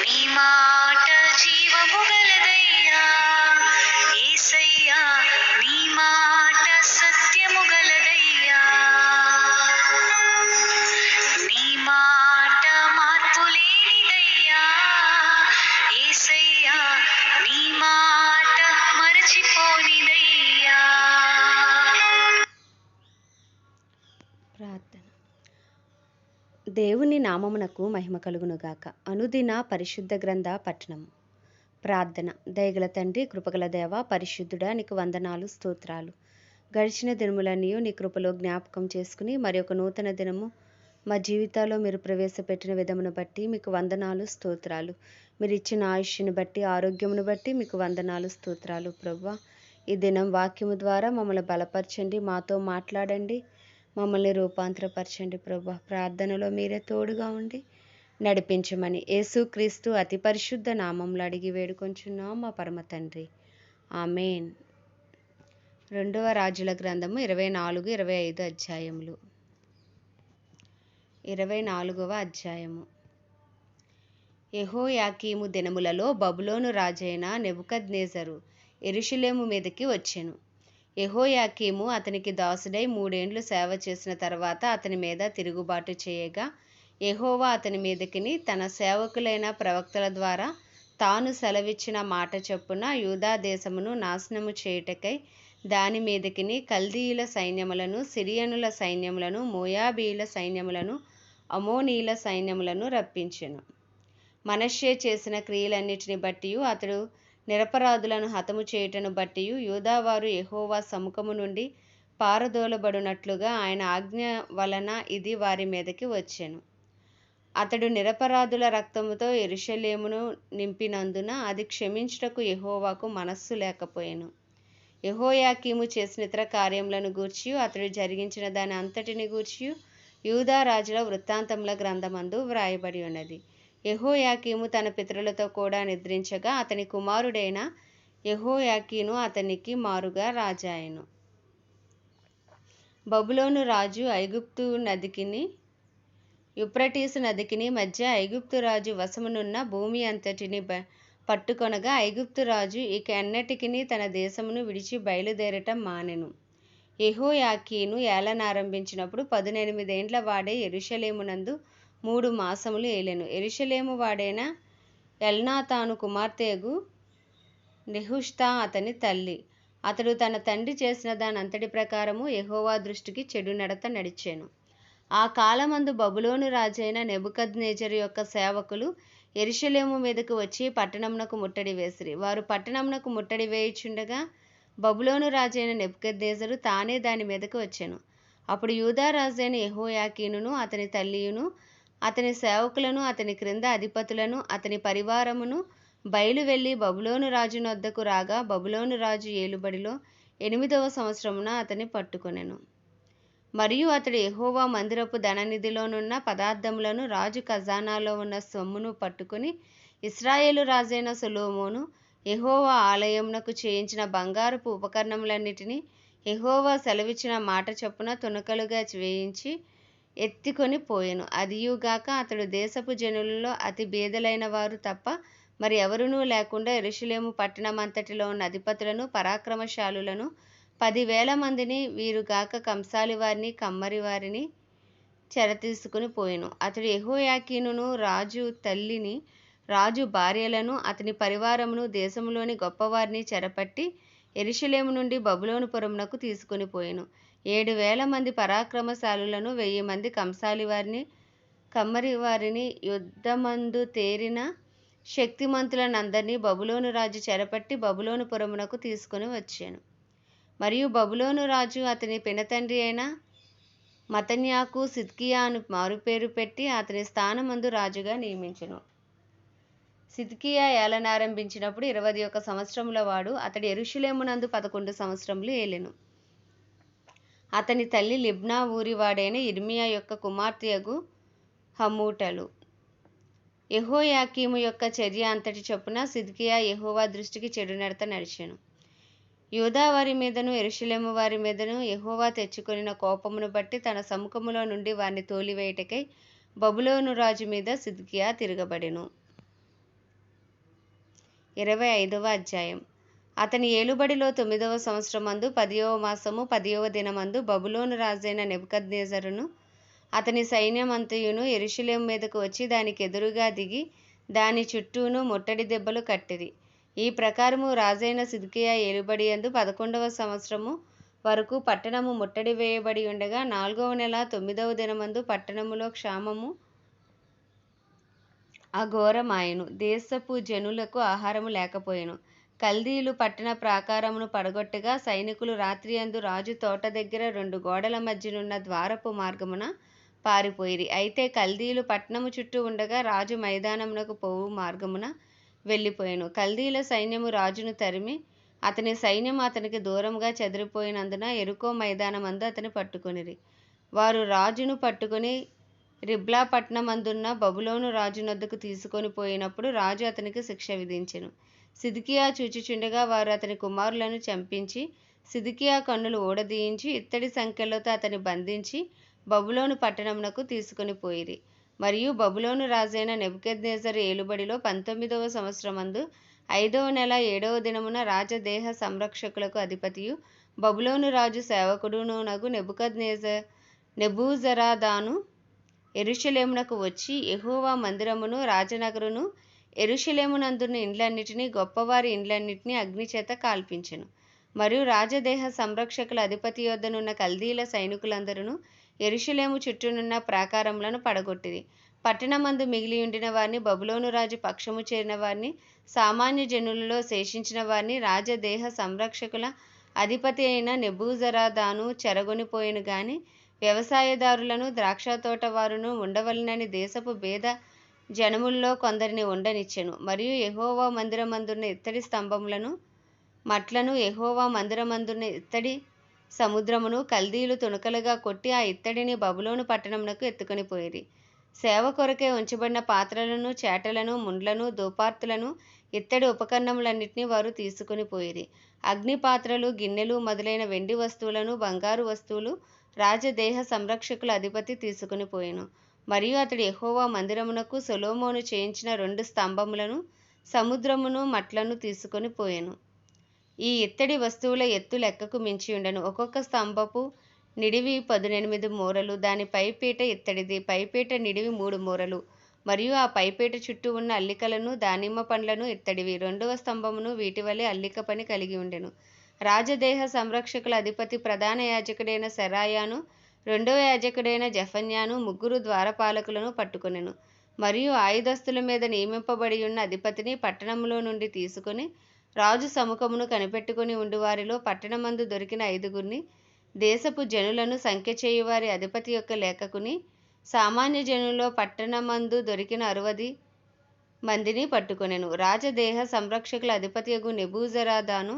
నీ మాట జీవము గలదయ్యా. యేసయ్యా నీ మాట సత్యము గలదయ్యా. నీ మాట మార్పు లేనిదయ్యా. యేసయ్యా నీ మాట మరచిపోనిదయ్యా. ప్రార్థన. దేవుని నామమునకు మహిమ కలుగునుగాక. అనుదిన పరిశుద్ధ గ్రంథ పట్టణం. ప్రార్థన. దయగల తండ్రి కృపగల దేవ పరిశుద్ధుడా నీకు వందనాలు స్తోత్రాలు. గడిచిన దినములన్నీ నీ కృపలో జ్ఞాపకం చేసుకుని మరి ఒక నూతన దినము మా జీవితాల్లో మీరు ప్రవేశపెట్టిన విధమును బట్టి మీకు వందనాలు స్తోత్రాలు. మీరు ఇచ్చిన ఆయుష్ని బట్టి ఆరోగ్యమును బట్టి మీకు వందనాలు స్తోత్రాలు. ప్రవ్వా ఈ దినం వాక్యము ద్వారా మమ్మల్ని బలపరచండి మాతో మాట్లాడండి. మమ్మల్ని రూపాంతరపరచండి ప్రభా. ప్రార్థనలో మీరే తోడుగా ఉండి నడిపించమని యేసుక్రీస్తు అతి పరిశుద్ధ నామంలో అడిగి వేడుకొంచున్నాం మా పరమ తండ్రి. ఆమెన్. రెండవ రాజుల గ్రంథము ఇరవై నాలుగు ఇరవై ఐదు అధ్యాయములు. ఇరవై నాలుగవ అధ్యాయము. యెహోయాకీము దినములలో బబులోను రాజైన నెబుకద్నేజరు ఎరుషులేము మీదకి వచ్చెను. యెహోయాకీము అతనికి దాసుడై మూడేండ్లు సేవ చేసిన తర్వాత అతని మీద తిరుగుబాటు చేయగా యెహోవా అతని మీదకిని తన సేవకులైన ప్రవక్తల ద్వారా తాను సెలవిచ్చిన మాట చొప్పున యూదా దేశమును నాశనము చేయుటకై దాని మీదకిని కల్దీయుల సైన్యములను సిరియనుల సైన్యములను మోయాబీయుల సైన్యములను అమోనీయుల సైన్యములను రప్పించెను. మనష్షే చేసిన క్రియలన్నిటిని బట్టి అతడు నిరపరాధులను హతము చేయుటను బట్టి యూదావారు యెహోవా సముఖము నుండి పారదోలబడినట్లుగా ఆయన ఆజ్ఞ వలన ఇది వారి మీదకి వచ్చెను. అతడు నిరపరాధుల రక్తముతో ఎరుషలేమును నింపినందున అది క్షమించుటకు యెహోవాకు మనస్సు లేకపోయెను. ఎహోయాకీము చేసిన ఇతర కార్యములను గూర్చి అతడు జరిగించిన దాని అంతటిని గూర్చి యూదా రాజుల వృత్తాంతముల గ్రంథమందు వ్రాయబడి ఉన్నది. యెహోయాకీము తన పితరులతో కూడా నిద్రించగా అతని కుమారుడైన యెహోయాకీను అతనికి మారుగా రాజాయను. బబులోను రాజు ఐగుప్తు నదికిని యుప్రటీసు నదికిని మధ్య ఐగుప్తు రాజు వశమునున్న భూమి అంతటిని బ పట్టుకొనగా ఐగుప్తు రాజు ఇక ఎన్నటికిని తన దేశమును విడిచి బయలుదేరటం మానెను. యెహోయాకీను ఏలనారంభించినప్పుడు పదునెనిమిదేండ్ల వాడే ఎరుషలేమునందు మూడు మాసములు ఏలెను. ఎరుషలేము వాడైన ఎల్నాతాను కుమార్తెగు నెహుష్తా అతని తల్లి. అతడు తన తండ్రి చేసిన దాని అంతటి ప్రకారము యహోవా దృష్టికి చెడు నడత నడిచాను. ఆ కాలమందు బబులోను రాజైన నెబుకద్నేజరు యొక్క సేవకులు ఎరుషలేము మీదకు వచ్చి పట్టణమునకు ముట్టడి వేసిరి. వారు పట్టణమునకు ముట్టడి వేయుచుండగా బబులోను రాజైన నెబుకద్నేజరు తానే దాని మీదకు వచ్చాను. అప్పుడు యూదా రాజైన యెహోయాకీనును అతని తల్లియును అతని సేవకులను అతని క్రింద అధిపతులను అతని పరివారమును బయలు వెళ్ళి బబులోను రాజు నొద్దకు రాగా బబులోను రాజు ఏలుబడిలో ఎనిమిదవ సంవత్సరమున అతని పట్టుకొనెను. మరియు అతడు ఎహోవా మందిరపు ధననిధిలోనున్న పదార్థములను రాజు ఖజానాలో ఉన్న సొమ్మును పట్టుకుని ఇస్రాయేలు రాజైన సులోమోను ఎహోవా ఆలయమునకు చేయించిన బంగారపు ఉపకరణములన్నిటినీ ఎహోవా సెలవిచ్చిన మాట చొప్పున తునకలుగా వేయించి ఎత్తుకొని పోయెను. అదియుగాక అతడు దేశపు జనులలో అతి బేదలైన వారు తప్ప మరి ఎవరునూ లేకుండా ఎరుషులేము పట్టణమంతటిలో ఉన్న అధిపతులను పరాక్రమశాలులను పదివేల మందిని వీరుగాక కంసాలి వారిని కమ్మరి వారిని చెరతీసుకుని పోయెను. అతడు యెహోయాకీనును రాజు తల్లిని రాజు భార్యలను అతని పరివారమును దేశంలోని గొప్పవారిని చెరపట్టి ఎరుషులేము నుండి బబులోనుపురమునకు తీసుకుని పోయెను. ఏడు వేల మంది పరాక్రమశాలులను వెయ్యి మంది కంసాలి వారిని కమ్మరి వారిని యుద్ధమందు తేరిన శక్తిమంతులనందరినీ బబులోను రాజు చెరపట్టి బబులోను పురమునకు తీసుకుని వచ్చాను. మరియు బబులోను రాజు అతని పినతండ్రి అయిన మతన్యాకు సిద్కియా అను మారుపేరు పెట్టి అతని స్థానమందు రాజుగా నియమించెను. సిద్కియా ఏలనారంభించినప్పుడు ఇరవై ఒక సంవత్సరముల వాడు అతడు ఎరుషులేమునందు పదకొండు సంవత్సరములు ఏలెను. అతని తల్లి లిబ్నా ఊరివాడైన ఇర్మియా యొక్క కుమార్తెయగు హమూటలు. యహోయాకీము యొక్క చర్య అంతటి చొప్పున సిద్కియా యహోవా దృష్టికి చెడు నడత నడిచెను. యూదా వారి మీదను ఎరుషులేము వారి మీదను యహోవా తెచ్చుకొనిన కోపమును బట్టి తన సముఖములో నుండి వారిని తోలివేయటకై బబులోను రాజు మీద సిద్కియా తిరగబడెను. ఇరవై ఐదవ అధ్యాయం. అతని ఏలుబడిలో తొమ్మిదవ సంవత్సరమందు పదియవ మాసము పదియవ దినమందు బబులోను రాజైన నెబుకద్నేజరును అతని సైన్యమంతయును ఎరుషులేం మీదకు వచ్చి దానికి ఎదురుగా దిగి దాని చుట్టూను ముట్టడి దెబ్బలు కట్టిరి. ఈ ప్రకారము రాజైన సిద్కియా ఏలుబడి యందు పదకొండవ సంవత్సరము వరకు పట్టణము ముట్టడి వేయబడి ఉండగా నాలుగవ నెల తొమ్మిదవ దినమందు పట్టణములో క్షామము అఘోరమాయను. దేశపు జనులకు ఆహారము లేకపోయెను. కల్దీలు పట్టణ ప్రాకారమును పడగొట్టగా సైనికులు రాత్రియందు రాజు తోట దగ్గర రెండు గోడల మధ్యనున్న ద్వారపు మార్గమున పారిపోయిరి. అయితే కల్దీలు పట్టణము చుట్టూ ఉండగా రాజు మైదానమునకు పోవు మార్గమున వెళ్ళిపోయాను. కల్దీల సైన్యము రాజును తరిమి అతని సైన్యం అతనికి దూరంగా చెదిరిపోయినందున ఎరుకో మైదానమందు అతని పట్టుకొనిరి. వారు రాజును పట్టుకొని రిబ్లా పట్టణమందున్న బబులోను రాజునొద్దకు తీసుకొని పోయినప్పుడు రాజు అతనికి శిక్ష విధించెను. సిద్కియా చూచిచుండగా వారు అతని కుమారులను చంపించి సిద్కియా కన్నులు ఊడదీయించి ఇత్తడి సంఖ్యలతో అతని బంధించి బబులోను పట్టణమునకు తీసుకొని పోయిరి. మరియు బబులోను రాజైన నెబుకెద్నేజర్ ఏలుబడిలో పంతొమ్మిదవ సంవత్సరమందు ఐదవ నెల ఏడవ దినమున రాజదేహ సంరక్షకులకు అధిపతియు బబులోను రాజు సేవకుడునగు నెబుకద్నేజ నెబూజరాదాను ఎరుషలేమునకు వచ్చి ఎహోవా మందిరమును రాజనగరును ఎరుషలేమునందున్న ఇండ్లన్నిటినీ గొప్పవారి ఇండ్లన్నిటినీ అగ్నిచేత కాల్పించెను. మరియు రాజదేహ సంరక్షకుల అధిపతి యొద్దనున్న కల్దీల సైనికులందరూ ఎరుషలేము చుట్టూనున్న ప్రాకారములను పడగొట్టిరి. పట్టణమందు మిగిలి ఉండిన వారిని బబులోను రాజు పక్షము చేరిన వారిని సామాన్య జనులలో శేషించిన వారిని రాజదేహ సంరక్షకుల అధిపతి అయిన నెబూజరాదాను చెరగొనిపోయెను గాని వ్యవసాయదారులను ద్రాక్షతోట వారును ఉండవలెనని దేశపు భేద జనముల్లో కొందరిని ఉండనిచ్చెను. మరియు యహోవా మందిరమందున్న ఇత్తడి స్తంభములను మట్లను యహోవా మందిరమందున్న ఇత్తడి సముద్రమును కల్దీలు తునకలుగా కొట్టి ఆ ఇత్తడిని బబులోను పట్టణమునకు ఎత్తుకొని పోయిరి. సేవ కొరకే ఉంచబడిన పాత్రలను చేటలను ముండ్లను దూపార్తులను ఇత్తడి ఉపకరణములన్నిటినీ వారు తీసుకుని పోయిరి. అగ్ని పాత్రలు గిన్నెలు మొదలైన వెండి వస్తువులను బంగారు వస్తువులు రాజదేహ సంరక్షకుల అధిపతి తీసుకుని పోయెను. మరియు అతడు యెహోవా మందిరమునకు సొలొమోను చేయించిన రెండు స్తంభములను సముద్రమును మట్లను తీసుకొని పోయెను. ఈ ఇత్తడి వస్తువుల ఎత్తు లెక్కకు మించి ఉండెను. ఒక్కొక్క స్తంభపు నిడివి పదునెనిమిది మూరలు దాని పైపీట ఇత్తడిది. పైపీట నిడివి మూడు మూరలు మరియు ఆ పైపీట చుట్టూ ఉన్న అల్లికలను దానిమ్మ పండ్లను ఇత్తడివి. రెండవ స్తంభమును వీటి వలె అల్లిక పని కలిగి ఉండెను. రాజదేహ సంరక్షకుల అధిపతి ప్రధాన యాజకుడైన సెరాయాను రెండవ యాజకుడైన జఫన్యాను ముగ్గురు ద్వారపాలకులను పట్టుకొనెను. మరియు ఆయుధస్తుల మీద నియమింపబడి ఉన్న అధిపతిని పట్టణంలో నుండి తీసుకొని రాజు సముఖమును కనిపెట్టుకుని ఉండివారిలో పట్టణమందు దొరికిన ఐదుగురిని దేశపు జనులను సంఖ్య చేయువారి అధిపతి యొక్క లేఖకుని సామాన్య జనుల్లో పట్టణమందు దొరికిన అరవది మందిని పట్టుకొనెను. రాజదేహ సంరక్షకుల అధిపతియగు నెబూజరాదాను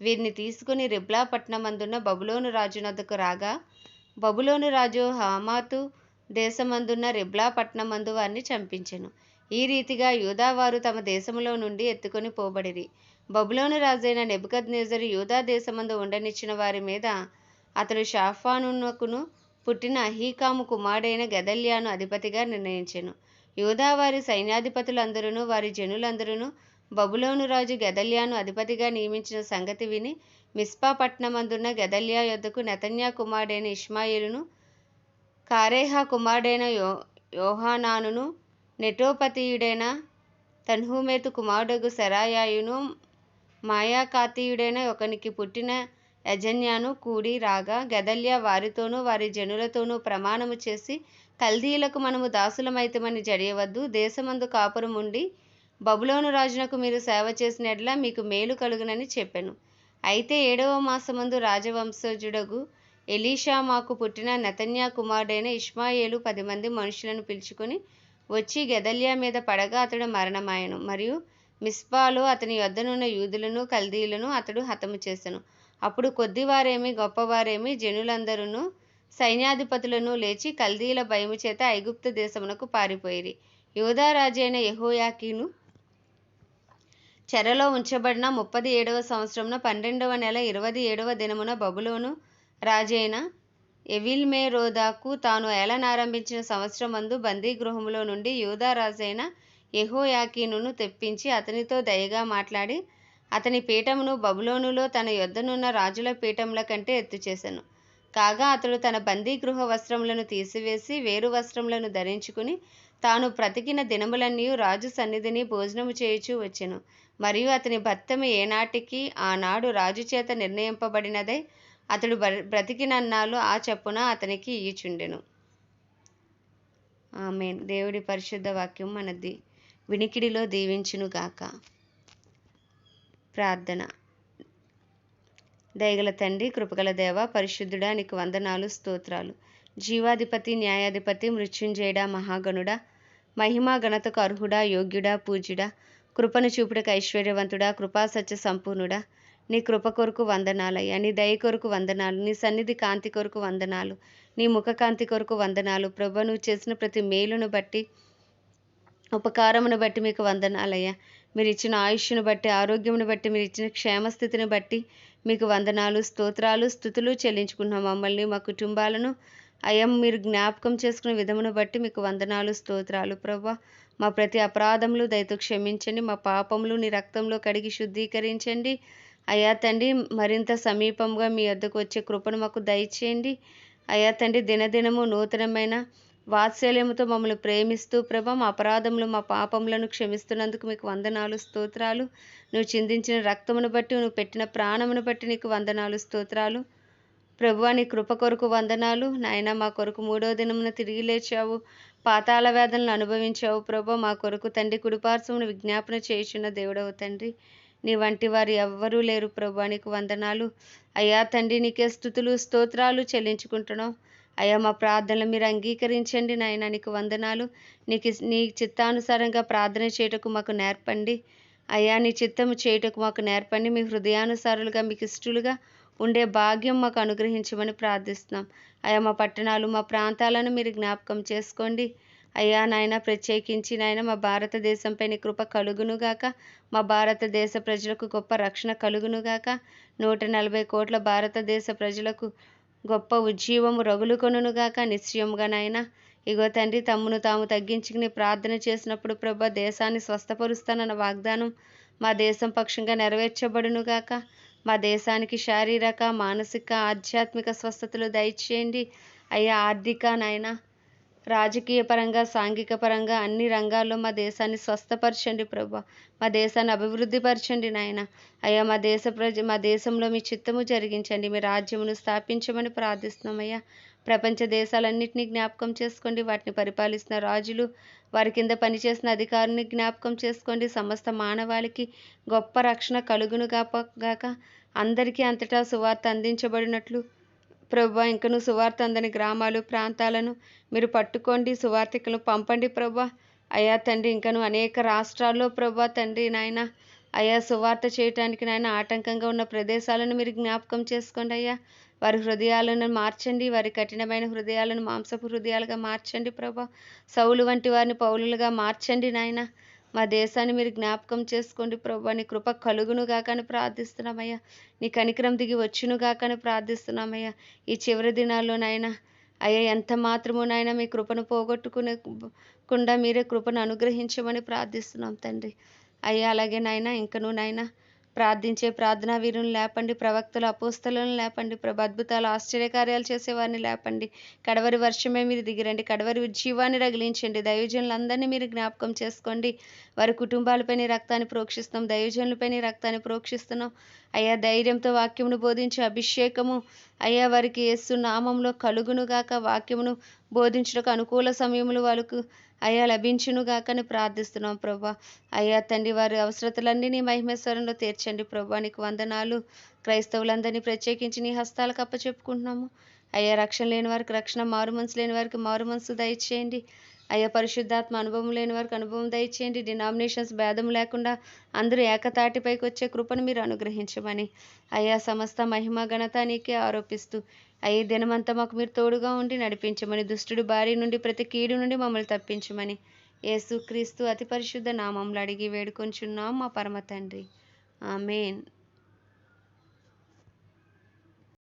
వీరిని తీసుకుని రిబ్లా పట్టణమందున్న బబులోను రాజునద్దకు రాగా బబులోను రాజు హమాతు దేశమందున్న రిబ్లా పట్టణమందు వారిని చంపించెను. ఈ రీతిగా యూదావారు తమ దేశములో నుండి ఎత్తుకొని పోబడిరి. బబులోను రాజైన నెబుకద్నేజరు యూదా దేశమందు ఉండనిచ్చిన వారి మీద అతడు షాఫానునకును పుట్టిన అహీకాము కుమారుడైన గదల్యాను అధిపతిగా నిర్ణయించెను. యూదావారి సైన్యాధిపతులందరూ వారి జనులందరూ బబులోను రాజు గెదల్యాను అధిపతిగా నియమించిన సంగతి విని మిస్పా పట్టణమందున్న గెదల్యా యొద్దకు నెతన్యా కుమారుడైన ఇష్మాయిలును కారేహా కుమారుడైన యో యోహానానును నెటోపతీయుడైన తన్హుమేతు కుమారుడగు సెరాయాయును మాయాకాతీయుడైన ఒకనికి పుట్టిన యజన్యాను కూడి రాగా గెదల్యా వారితోనూ వారి జనులతోనూ ప్రమాణము చేసి కల్దీలకు మనము దాసులమైతమని జడియవద్దు. దేశమందు కాపురం ఉండి బబులోను రాజునకు మీరు సేవ చేసిన మీకు మేలు కలుగునని చెప్పాను. అయితే ఏడవ మాసమందు రాజవంశజుడగు ఎలీషా మాకు పుట్టిన నెతన్యా కుమారుడైన ఇష్మాయేలు పది మంది మనుషులను పిలుచుకొని వచ్చి గెదల్యా మీద పడగా అతడు మరణమాయను. మరియు మిస్పాలో అతని యొద్దనున్న యూదులను కల్దీలను అతడు హతము చేసెను. అప్పుడు కొద్దివారేమి గొప్పవారేమి జనులందరూ సైన్యాధిపతులను లేచి కల్దీల భయము చేత ఐగుప్తు దేశమునకు పారిపోయిరి. యోధారాజైన యహోయాకిను చెరలో ఉంచబడిన ముప్పది ఏడవ సంవత్సరమున పన్నెండవ నెల ఇరవై ఏడవ దినమున బబులోను రాజైన ఎవిల్మేరోదాకు తాను ఏలనారంభించిన సంవత్సరమందు బందీగృహములో నుండి యూదారాజైన యెహోయాకీనును తెప్పించి అతనితో దయగా మాట్లాడి అతని పీఠమును బబులోనులో తన యొద్దనున్న రాజుల పీఠముల కంటే ఎత్తు చేశాను కాగా అతడు తన బందీగృహ వస్త్రములను తీసివేసి వేరు వస్త్రములను ధరించుకుని తాను బ్రతికిన దినములన్నీ రాజు సన్నిధిని భోజనము చేయుచూ వచ్చెను. మరియు అతని భర్తము ఏనాటికి ఆనాడు రాజు చేత నిర్ణయింపబడినదై అతడు బ్రతికిన బ్రతికినన్నాళ్ళు ఆ చెప్పున అతనికి ఇయ్యుచుండెను ఆమె దేవుడి పరిశుద్ధ వాక్యం మనది. వినికిడిలో దీవించునుగాక. ప్రార్థన. దయగల తండ్రి కృపగల దేవ పరిశుద్ధుడా నీకు వందనాలు స్తోత్రాలు. జీవాధిపతి న్యాయాధిపతి మృత్యుంజయుడా మహాగణుడా మహిమా గణతకు అర్హుడా యోగ్యుడా పూజ్యుడా కృపను చూపుడకు ఐశ్వర్యవంతుడా కృపా సత్య సంపూర్ణుడా. నీ కృప కొరకు వందనాలయ్యా. నీ దయ కొరకు వందనాలు. నీ సన్నిధి కాంతి కొరకు వందనాలు. నీ ముఖ కాంతి కొరకు వందనాలు. ప్రభు నువ్వు చేసిన ప్రతి మేలును బట్టి ఉపకారమును బట్టి మీకు వందనాలయ్యా. మీరు ఇచ్చిన ఆయుష్ను బట్టి ఆరోగ్యమును బట్టి మీరు ఇచ్చిన క్షేమస్థితిని బట్టి మీకు వందనాలు స్తోత్రాలు స్థుతులు చెల్లించుకున్నాం మమ్మల్ని మా కుటుంబాలను. అయం మీరు జ్ఞాపకం చేసుకునే విధమును బట్టి మీకు వందనాలు స్తోత్రాలు ప్రభా. మా ప్రతి అపరాధములు దయతో క్షమించండి. మా పాపములు నీ రక్తంలో కడిగి శుద్ధీకరించండి. అయ్యా తండ్రి మరింత సమీపంగా మీ వద్దకు వచ్చే కృపను మాకు దయచేయండి. అయ్యా తండ్రి దినదినము నూతనమైన వాత్సల్యముతో మమ్మల్ని ప్రేమిస్తూ ప్రభ మా అపరాధములు మా పాపములను క్షమిస్తున్నందుకు మీకు వందనాలు స్తోత్రాలు. నువ్వు చిందించిన రక్తమును బట్టి నువ్వు పెట్టిన ప్రాణమును బట్టి నీకు వందనాలు స్తోత్రాలు. ప్రభువా నీ కృప కొరకు వందనాలు. నాయన మా కొరకు మూడో దినమున తిరిగి లేచావు. పాతాళ వేదనలు అనుభవించావు ప్రభు. మా కొరకు తండ్రి కుడిపార్శ్వమును విజ్ఞాపన చేయుచున్న దేవుడవు తండ్రి. నీ వంటి వారు ఎవ్వరూ లేరు ప్రభు నీకు వందనాలు. అయ్యా తండ్రి నీకే స్థుతులు స్తోత్రాలు చెల్లించుకుంటున్నావు అయ్యా మా ప్రార్థనలు మీరు అంగీకరించండి నాయన. నీకు వందనాలు. నీకు నీ చిత్తానుసారంగా ప్రార్థన చేయుటకు మాకు నేర్పండి. అయ్యా నీ చిత్తము చేయుటకు మాకు నేర్పండి. మీ హృదయానుసారులుగా మీకు ఇష్టలుగా ఉండే భాగ్యం మాకు అనుగ్రహించమని ప్రార్థిస్తున్నాం. అయ్యా మా పట్టణాలు మా ప్రాంతాలను మీరు జ్ఞాపకం చేసుకోండి. అయ్యా నాయన ప్రత్యేకించి నాయన మా భారతదేశంపై నీ కృప కలుగునుగాక మా భారతదేశ ప్రజలకు గొప్ప రక్షణ కలుగునుగాక నూట నలభై కోట్ల భారతదేశ ప్రజలకు గొప్ప ఉజ్జీవము రగులుకొనుగాక నిశ్చయముగా నాయన. ఇగో తండ్రి తమ్మును తాము తగ్గించుకుని ప్రార్థన చేసినప్పుడు ప్రభా దేశాన్ని స్వస్థపరుస్తానన్న వాగ్దానం మా దేశం పక్షంగా నెరవేర్చబడునుగాక. మా దేశానికి శారీరక మానసిక ఆధ్యాత్మిక స్వస్థతలు దయచేయండి. అయ్యా ఆర్థిక నాయన రాజకీయ పరంగా సాంఘిక పరంగా అన్ని రంగాల్లో మా దేశాన్ని స్వస్థపరచండి ప్రభా. మా దేశాన్ని అభివృద్ధి పరచండి నాయన. అయ్యా మా దేశ ప్రజ మా దేశంలో మీ చిత్తము జరిగించండి. మీ రాజ్యమును స్థాపించమని ప్రార్థిస్తున్నామయ్యా. ప్రపంచ దేశాలన్నింటినీ జ్ఞాపకం చేసుకోండి. వాటిని పరిపాలిస్తున్న రాజులు వారి కింద పనిచేసిన అధికారుని జ్ఞాపకం చేసుకోండి. సమస్త మానవాళికి గొప్ప రక్షణ కలుగును గాక. అందరికీ అంతటా సువార్త అందించబడినట్లు ప్రభా ఇంకను సువార్త అందని గ్రామాలు ప్రాంతాలను మీరు పట్టుకోండి సువార్థికులను పంపండి ప్రభా. అయ్యా తండ్రి ఇంకను అనేక రాష్ట్రాల్లో ప్రభా తండ్రి నాయన అయ్యా సువార్త చేయటానికి నాయన ఆటంకంగా ఉన్న ప్రదేశాలను మీరు జ్ఞాపకం చేసుకోండి అయ్యా. వారి హృదయాలను మార్చండి వారి కఠినమైన హృదయాలను మాంసపు హృదయాలుగా మార్చండి ప్రభా. సౌలు వంటి వారిని పౌలులుగా మార్చండి నాయన. మా దేశాన్ని మీరు జ్ఞాపకం చేసుకోండి ప్రభు నీ కృప కలుగును గాకని ప్రార్థిస్తున్నామయ్యా. నీ కనికరం దిగి వచ్చును గాకని ప్రార్థిస్తున్నామయ్యా. ఈ చివరి దినాల్లో అయ్యా ఎంత మాత్రము నాయన మీ కృపను పోగొట్టుకునే కుండా మీరే కృపను అనుగ్రహించమని ప్రార్థిస్తున్నాం తండ్రి. అయ్యా అలాగే నాయన ఇంకను నాయనా ప్రార్థించే ప్రార్థనా వీరుని లేపండి ప్రవక్తలు అపోస్తలను లేపండి ప్రభు అద్భుతాలు ఆశ్చర్యకార్యాలు చేసేవారిని లేపండి. కడవరి వర్షమే మీరు దిగిరండి కడవరి జీవాన్ని రగిలించండి. దైవజనులందరినీ మీరు జ్ఞాపకం చేసుకోండి. వారి కుటుంబాలపై నీ రక్తాన్ని ప్రోక్షిస్తాం దైవజనులపై నీ రక్తాన్ని ప్రోక్షిస్తున్నాం. అయ్యా ధైర్యంతో వాక్యమును బోధించే అభిషేకము. అయ్యా వారికి యేసు నామంలో కలుగునుగాక. వాక్యమును బోధించుటకు అనుకూల సమయములు వాళ్ళకు అయ్యా లభించునుగాకని ప్రార్థిస్తున్నాం ప్రభా. అయ్యా తండ్రి వారి అవసరతలన్నీ నీ మహిమేశ్వరంలో తీర్చండి ప్రభా. నీకు వందనాలు. క్రైస్తవులందరినీ ప్రత్యేకించి నీ హస్తాలకు అప్పచెప్పుకుంటున్నాము. అయ్యా రక్షణ లేని వారికి రక్షణ మారు మనసు లేని వారికి మారు మనసు దయచేయండి. అయ్యా పరిశుద్ధాత్మ అనుభవం లేని వారికి అనుభవం దయచేయండి. డినామినేషన్స్ భేదం లేకుండా అందరూ ఏకతాటిపైకి వచ్చే కృపను మీరు అనుగ్రహించమని. అయ్యా సమస్త మహిమ ఘనత నీకే ఆరోపిస్తూ అయ్యే దినమంతా మాకు మీరు తోడుగా ఉండి నడిపించమని దుష్టుడు భార్య నుండి ప్రతి కీడు నుండి మమ్మల్ని తప్పించమని యేసు క్రీస్తు అతి పరిశుద్ధ నామంలో అడిగి వేడుకొంచున్నాం మా పరమ తండ్రి. ఆమెన్.